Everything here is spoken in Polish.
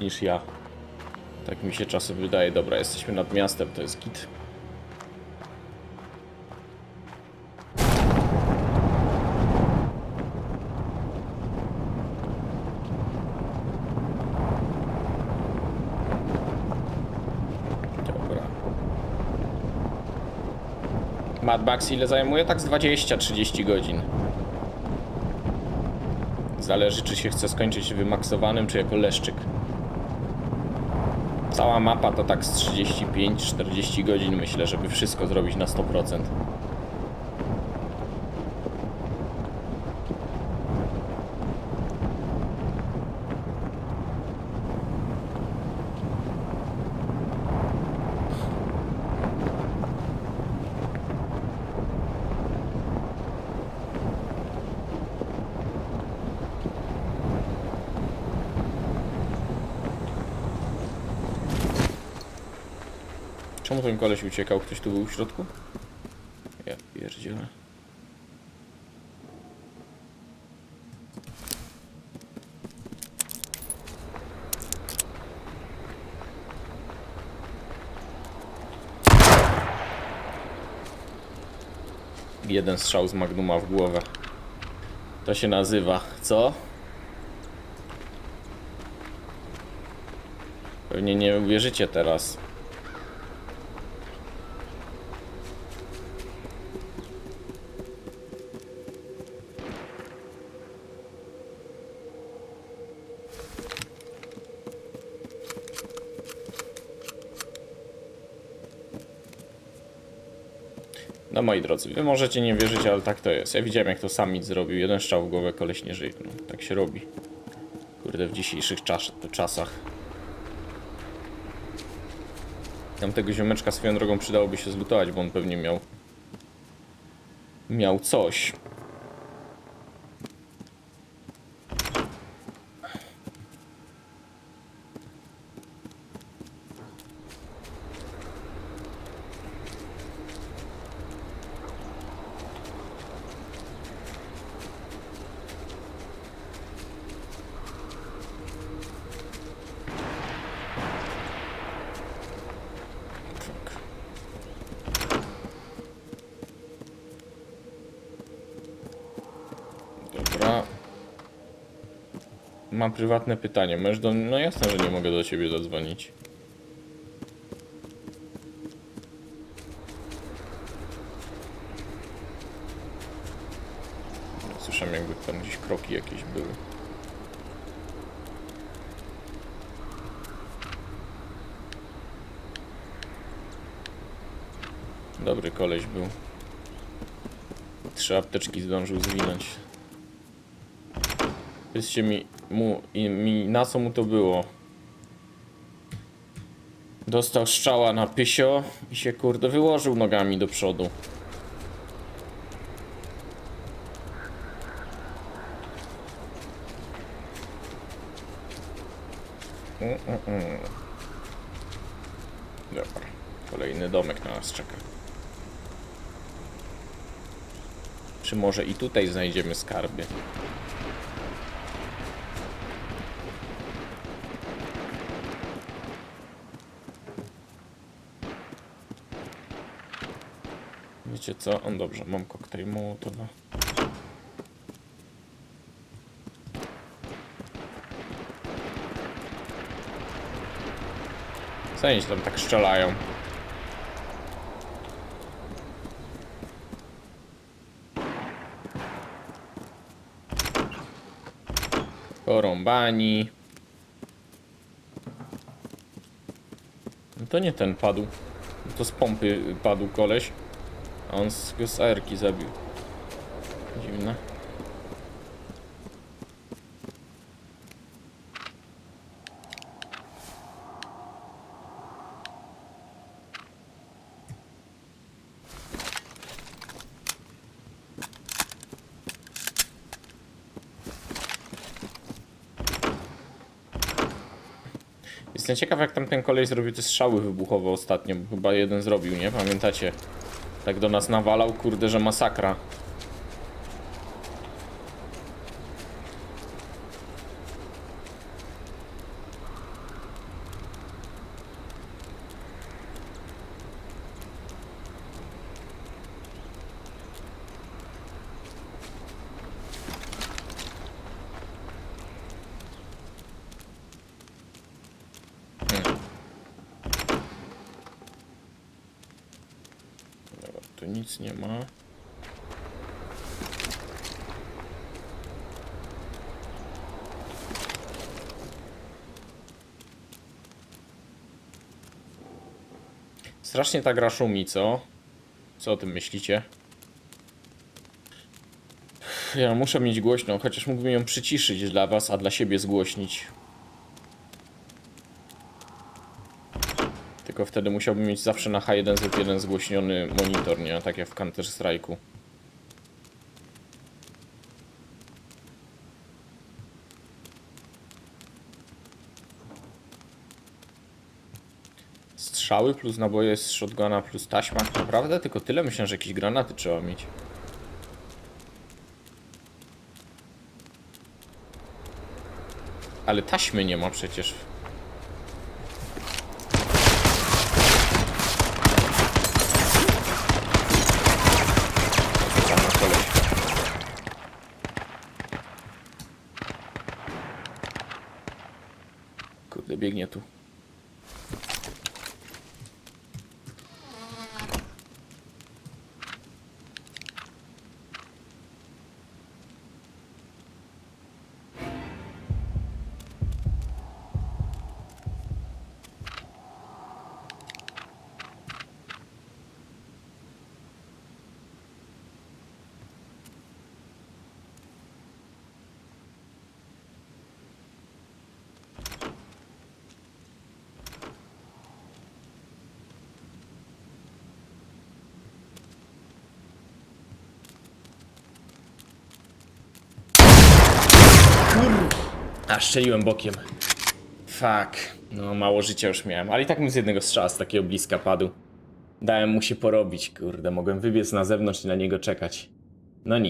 niż ja. Tak mi się czasem wydaje. Dobra, jesteśmy nad miastem, to jest git. Mad Max ile zajmuje? Tak z 20-30 godzin. Zależy, czy się chce skończyć wymaksowanym, czy jako leszczyk. Cała mapa to tak z 35-40 godzin, myślę, żeby wszystko zrobić na 100%. Czemu ten koleś uciekał? Ktoś tu był w środku? Ja pierdzielę. Jeden strzał z Magnuma w głowę. To się nazywa, co? Pewnie nie uwierzycie teraz. No moi drodzy, wy możecie nie wierzyć, ale tak to jest. Ja widziałem jak to Summit zrobił. Jeden strzał w głowę, koleś nie żyje. No, tak się robi. Kurde, w dzisiejszych czas czasach. Tam tego ziomeczka swoją drogą przydałoby się zlutować, bo on pewnie miał... Miał coś. Tak. Dobra. Mam prywatne pytanie. Możesz do... No jasne, że nie mogę do ciebie zadzwonić. Słyszałem jakby tam gdzieś kroki jakieś były. Dobry koleś był. Trzy apteczki zdążył zwinąć. Powiedzcie mi, mu, i, mi, na co mu to było? Dostał strzała na pysio i się kurde wyłożył nogami do przodu. Dobra, kolejny domek na nas czeka. Czy może i tutaj znajdziemy skarby? Wiecie co? On dobrze, mam koktajl Mołotowa. Co oni tam tak strzelają? Porąbani. No to nie ten padł. To z pompy padł koleś. A on z, z zabił. Dziwne. Jestem ciekaw jak tam ten koleś zrobił te strzały wybuchowe ostatnio, chyba jeden zrobił, nie? Pamiętacie? Tak do nas nawalał, kurde, że masakra. Nic nie ma. Strasznie ta gra szumi, co? Co o tym myślicie? Ja muszę mieć głośną, chociaż mógłbym ją przyciszyć dla was, a dla siebie zgłośnić. Tylko wtedy musiałbym mieć zawsze na H1Z1 zgłośniony monitor, nie? Tak jak w Counter Strike'u. Strzały plus naboje z shotguna plus taśma. Naprawdę? Tylko tyle? Myślę, że jakieś granaty trzeba mieć. Ale taśmy nie ma przecież. Co tam na koleś? Kurde, biegnie tu. A, szczeliłem bokiem. Fuck. No, mało życia już miałem, ale i tak bym z jednego strzała z takiego bliska padł. Dałem mu się porobić, kurde, mogłem wybiec na zewnątrz i na niego czekać. No nic.